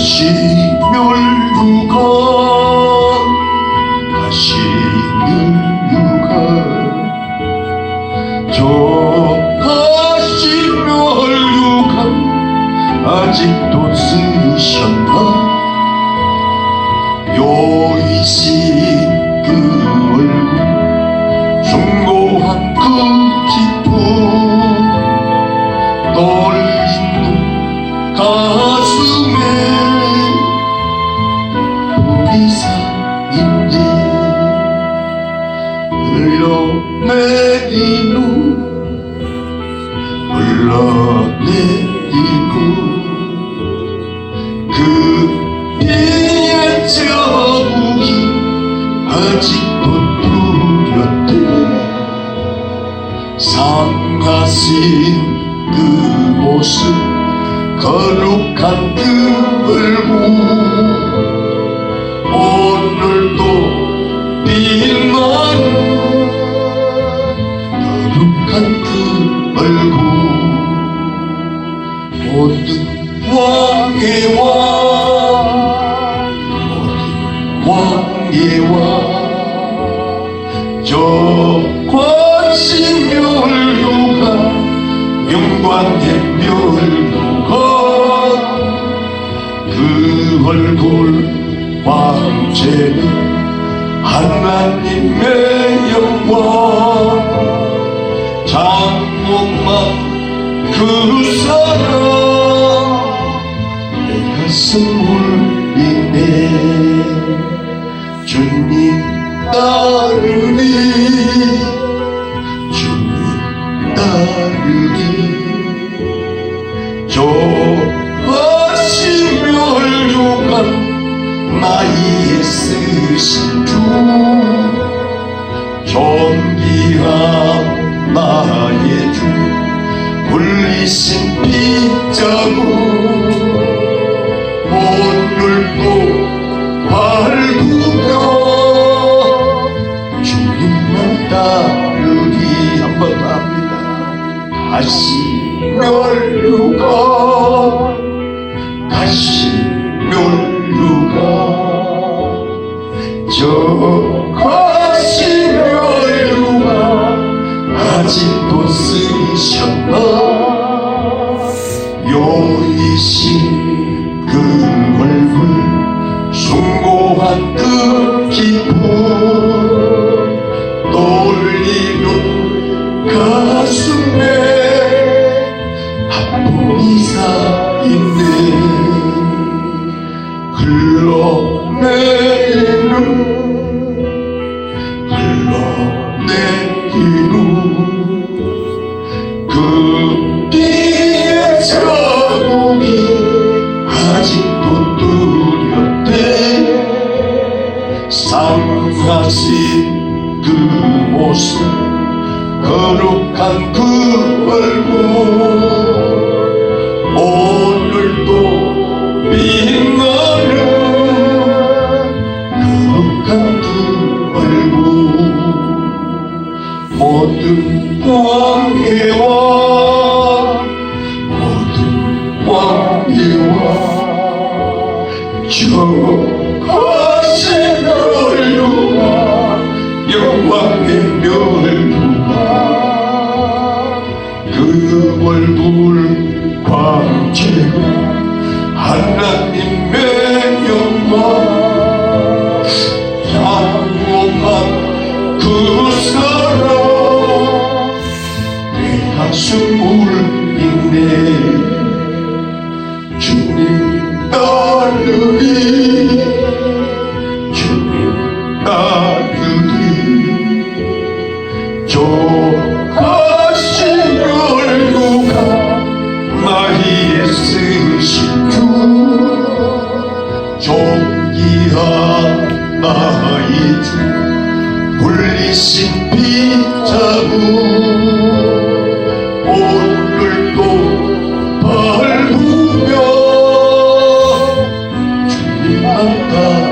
다시 멸류관 다시 멸류관 저 다시 멸류관 아직도 쓰셨나 흘러내리는 그 피의 자국이 아직도 뚜렷해 상하신 그 모습 거룩한 그 얼굴. 오늘도 빛나는 거룩한 그 얼굴 모든 왕의 왕 왕의 왕저 관심 멸류가 영광의 멸류가 그 얼굴 황제는 하나님의 주님 따르리 주 다시 멸류가 다시 멸류가 저 다시 멸류가 아직도 쓰이셨나? 요이신 그 얼굴 숭고한 그 기쁨 떨리는 가슴에 쌓이네 흘러내리는 흘러내리는 그 피의 자국이 아직도 뚜렷해 상하신 그 모습 거룩한 그 얼굴 왕의 왕 모든 왕저 하신 멸류가 영광의 멸류가 그 얼굴 광채가 하나님의 흘리신 피자국 오늘도 밟으며 주님 만나